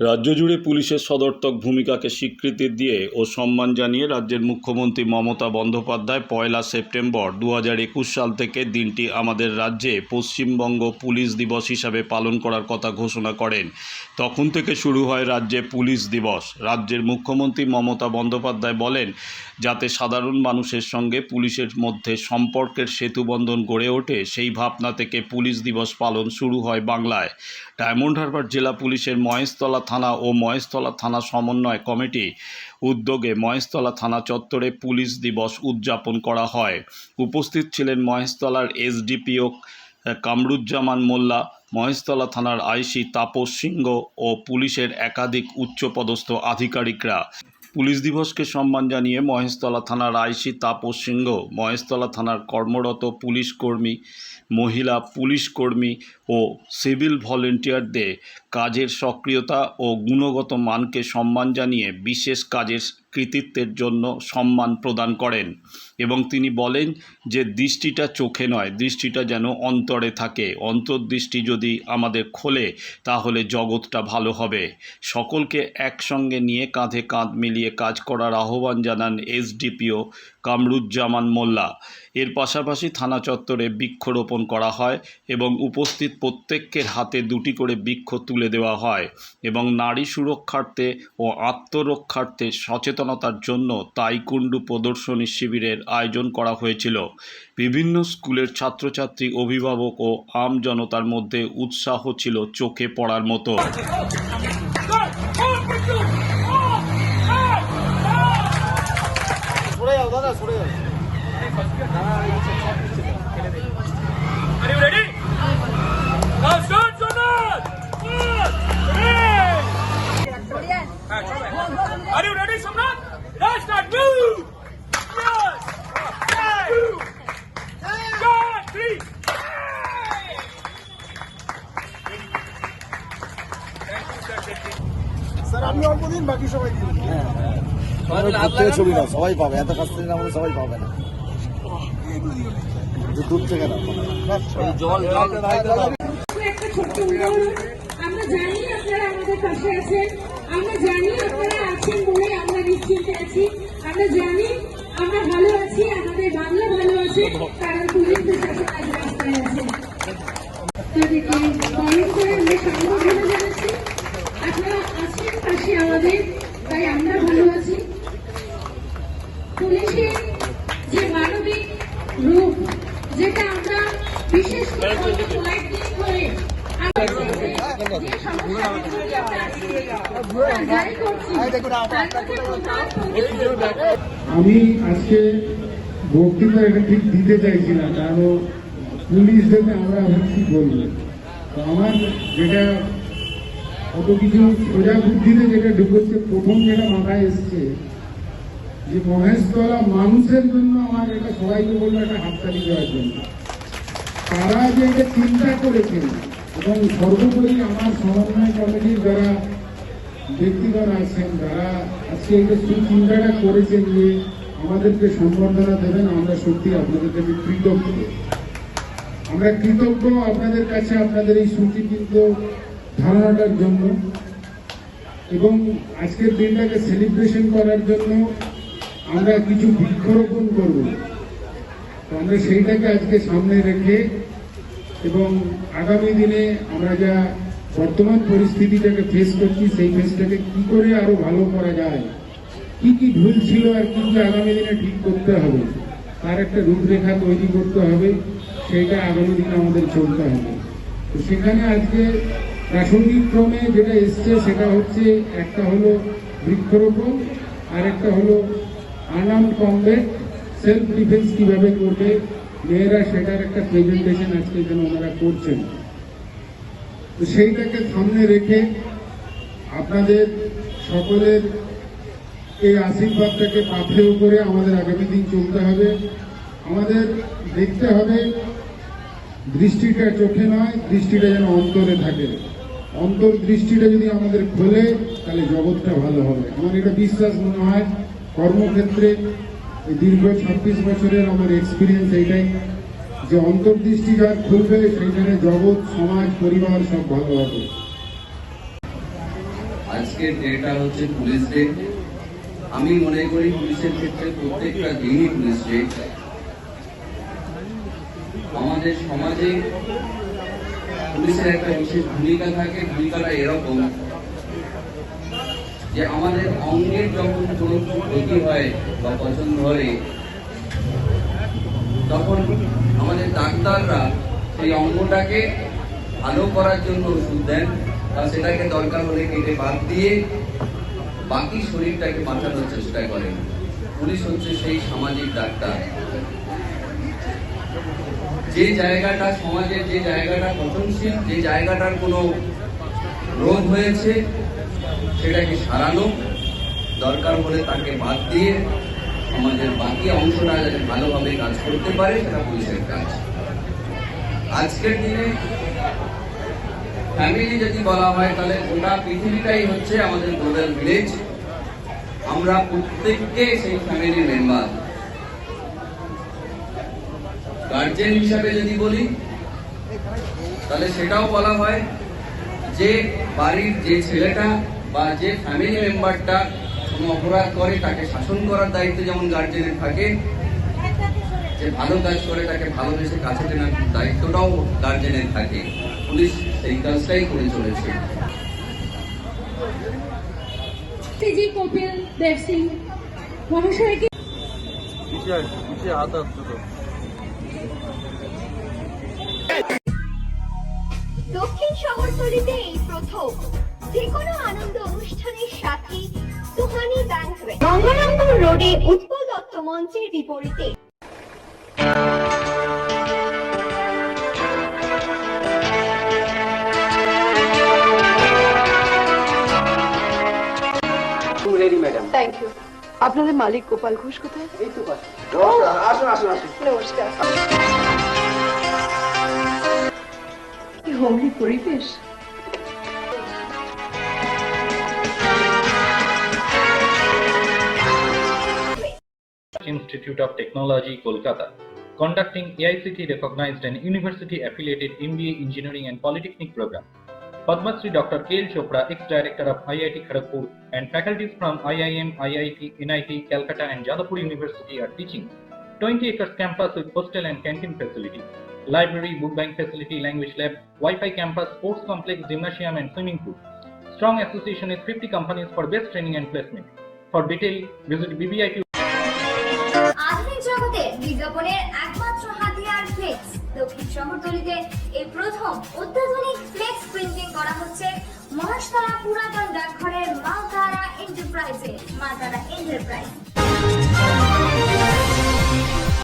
রাজ্য জুড়ে পুলিশের সদর্থক ভূমিকাকে স্বীকৃতি দিয়ে ও সম্মান জানিয়ে রাজ্যের মুখ্যমন্ত্রী মমতা বন্দ্যোপাধ্যায় পয়লা সেপ্টেম্বর দু হাজার একুশ সাল থেকে দিনটি আমাদের রাজ্যে পশ্চিমবঙ্গ পুলিশ দিবস হিসাবে পালন করার কথা ঘোষণা করেন। তখন থেকে শুরু হয় রাজ্যে পুলিশ দিবস। রাজ্যের মুখ্যমন্ত্রী মমতা বন্দ্যোপাধ্যায় বলেন, যাতে সাধারণ মানুষের সঙ্গে পুলিশের মধ্যে সম্পর্কের সেতুবন্ধন গড়ে ওঠে, সেই ভাবনা থেকে পুলিশ দিবস পালন শুরু হয় বাংলায়। ডায়মন্ড হারবার জেলা পুলিশের মহেশতলা থানা ও মহেশতলা থানা সমন্বয় কমিটি উদ্যোগে মহেশতলা থানা চত্বরে পুলিশ দিবস উদযাপন করা হয়। উপস্থিত ছিলেন মহেশতলার এসডিপিও কামরুজ্জামান মোল্লা, মহেশতলা থানার আইসি তাপস সিংহ ও পুলিশের একাধিক উচ্চপদস্থ আধিকারিকরা। পুলিশ দিবসকে সম্মান জানিয়ে মহেশতলা থানার আইসি তাপস সিংহ, মহেশতলা থানার কর্মরত পুলিশ কর্মী, মহিলা পুলিশ কর্মী ও সিভিল ভলেন্টিয়ারদের কাজের সক্রিয়তা ও গুণগত মানকে সম্মান জানিয়ে বিশেষ কাজের কৃতিত্বের জন্য সম্মান প্রদান করেন এবং তিনি বলেন যে দৃষ্টিটা চোখে নয়, দৃষ্টিটা যেন অন্তরে থাকে। অন্তর্দৃষ্টি যদি আমাদের খোলে, তাহলে জগৎটা ভালো হবে। সকলকে একসঙ্গে নিয়ে কাঁধে কাঁধ মিলিয়ে কাজ করার আহ্বান জানান এসডিপিও কামরুজ্জামান মোল্লা। এর পাশাপাশি থানা চত্বরে বৃক্ষরোপণ করা হয় এবং উপস্থিত প্রত্যেকের হাতে দুটি করে বৃক্ষ তুলে দেওয়া হয় এবং নারী সুরক্ষার্থে ও আত্মরক্ষার্থে সচেতনতার জন্য তাইকুন্ডু প্রদর্শনী শিবিরের আয়োজন করা হয়েছিল। বিভিন্ন স্কুলের ছাত্রছাত্রী, অভিভাবক ও আম জনতার মধ্যে উৎসাহ ছিল চোখে পড়ার মতো। দাদা সবাই ঘুরতে ছবি না সবাই পাবে। এত কাছ থেকে আমাদের সবাই পাবে না। দূর থেকে না জল জল একটা ছোট্ট উদাহরণ আমরা জানি আপনারা আমাদের পাশে আছেন। আমরা জানি আপনারা আছেন বলে আমরা নিশ্চিন্তে আছি। আমরা জানি আমরা ভালো আছি আমাদের বাংলা ভালো আছে কারণ পুলিশ প্রশাসন আজ রাস্তায় আছে। তাদেরকে বরণ করে আমরা সংবর্ধনা জানাচ্ছি আপনারা আছেন পাশে আমাদের। তাই আমরা ভালো আছি। পুলিশের যে মানবিক রূপ, যেটা আমরা বিশেষ করে আমি আজকে বক্তৃতা এটা ঠিক দিতে চাইছি না, কারণ পুলিশ দেখে আমরা কি বলব আমার যেটা কত কিছু সোজা বুদ্ধিতে যেটা ঢুকেছে, প্রথম যেটা মাথায় এসছে, যে মহেশতলা মানুষের জন্য আমার এটা সবাইকে বলল একটা হাততালি দেওয়ার জন্য। তারা যে এটা চিন্তা করেছেন এবং সর্বোপরি আমার সমন্বয় কমিটির যারা ব্যক্তিগণ আছেন, যারা আজকে এটা সুচিন্তাটা করেছেন যে আমাদেরকে সম্বর্ধনা দেবেন, আমরা সত্যি আপনাদের কাছে কৃতজ্ঞ। আমরা কৃতজ্ঞ আপনাদের কাছে, আপনাদের এই সুচিন্তিত ধারণাটার জন্য এবং আজকের দিনটাকে সেলিব্রেশন করার জন্য আমরা কিছু বৃক্ষরোপণ করব। আমরা সেইটাকে আজকে সামনে রেখে এবং আগামী দিনে আমরা যা বর্তমান পরিস্থিতিটাকে ফেস করছি, সেই ফেসটাকে কি করে আরও ভালো করা যায়, কি কি ভুল ছিল আর কি কি আগামী দিনে ঠিক করতে হবে, তার একটা রূপরেখা তৈরি করতে হবে, সেইটা আগামী দিনে আমাদের চলতে হবে। তো সেখানে আজকে ক্রমে যেটা এসছে সেটা হচ্ছে একটা হলো বৃক্ষরোপণ, আর একটা হলো আনাম কমবেট সেলফ ডিফেন্স কীভাবে করবে, মেয়েরা সেটার একটা প্রেজেন্টেশন আজকে যেন ওনারা করছেন। তো সেইটাকে সামনে রেখে আপনাদের সকলের এই আশীর্বাদটাকে পাথেও করে আমাদের আগামী দিন চলতে হবে। আমাদের দেখতে হবে, দৃষ্টিটা চোখে নয়, দৃষ্টিটা যেন অন্তরে থাকে। অন্তর দৃষ্টিটা যদি আমাদের খোলে, তাহলে জগৎটা ভালো হবে। আমার এটা বিশ্বাস মনে হয়, কর্মক্ষেত্রে দীর্ঘ ছাব্বিশ বছরের আমার এক্সপিরিয়েন্স এইটাই, যে অন্তর্দৃষ্টি যার খুলবে সেইখানে জগৎ, সমাজ, পরিবার সব ভালো হবে। আজকের ডেটা হচ্ছে পুলিশ ডে আমি মনে করি পুলিশের ক্ষেত্রে প্রত্যেকটা দিনই পুলিশ ডে আমাদের সমাজে পুলিশের একটা বিশেষ ভূমিকা থাকে ভূমিকাটা এরকম যে আমাদের অঙ্গের যখন কোনো ক্ষতি হয় বা পছন্দ হয় তখন আমাদের ডাক্তাররা সেই অঙ্গটাকে ভালো করার জন্য ওষুধ দেন বা সেটাকে দরকার হলে কেটে বাদ দিয়ে বাকি শরীরটাকে বাঁচানোর চেষ্টা করেন। পুলিশ হচ্ছে সেই সামাজিক ডাক্তার। যে জায়গাটা সমাজের যে জায়গাটা পচনশীল যে জায়গাটার কোনো রোগ হয়েছে, সেটাকে সারানো দরকার হলে তাকে বাদ দিয়ে সমাজের বাকি অংশটা যাতে ভালোভাবে কাজ করতে পারে, সেটা পুলিশের কাজ। আজকের দিনে ফ্যামিলি যদি বলা হয়, তাহলে গোটা পৃথিবীটাই হচ্ছে আমাদের গ্লোবাল ভিলেজ আমরা প্রত্যেককে সেই ফ্যামিলি মেম্বার গার্জেন হিসাবে যদি বলি তাহলে সেটাও বলা হয় যে বাড়ির যে ছেলেটা বা যে ফ্যামিলি মেম্বারটা কোনো অপরাধ করে তাকে শাসন করার দায়িত্ব যেমন গার্জেনের থাকে যে ভালো কাজ করে তাকে ভালোবেসে কাছে টেনার দায়িত্বটাও গার্জেনের থাকে। পুলিশ সেই কাজটাই করে চলেছে। সিজি কপিল দেব সিং মহাশয়কে দক্ষিণ শহরতলিতে এই প্রথম। যে কোনো আনন্দ অনুষ্ঠানের সাথে সুহানি ব্যাংকুয়েট গঙ্গারামপুর রোডে উৎপল দত্ত মঞ্চের বিপরীতে। থ্যাংক ইউ আপনাদের মালিক গোপাল ঘোষ কোথায়? এই তো আসুন আসুন আসুন। নমস্কার। হোমলি পরিবেশ Institute of Technology, Kolkata, conducting AICT recognized and university affiliated MBA Engineering and Polytechnic program. Padma Shri Dr. K. L. Chopra, ex-director of IIT Kharagpur, and faculties from IIM, IIT, NIT, Calcutta, and Jadavpur University are teaching. 20 acres campus with hostel and canteen facility, Library, book bank facility, language lab, Wi-Fi campus, sports complex, gymnasium, and swimming pool. Strong association with 50 companies for best training and placement. For detail, visit BBIT একমাত্র প্রথম করা হচ্ছে মহাশতলা পুরাতন ডাকঘরের মা তারা এন্টারপ্রাইজে মা তারা enterprise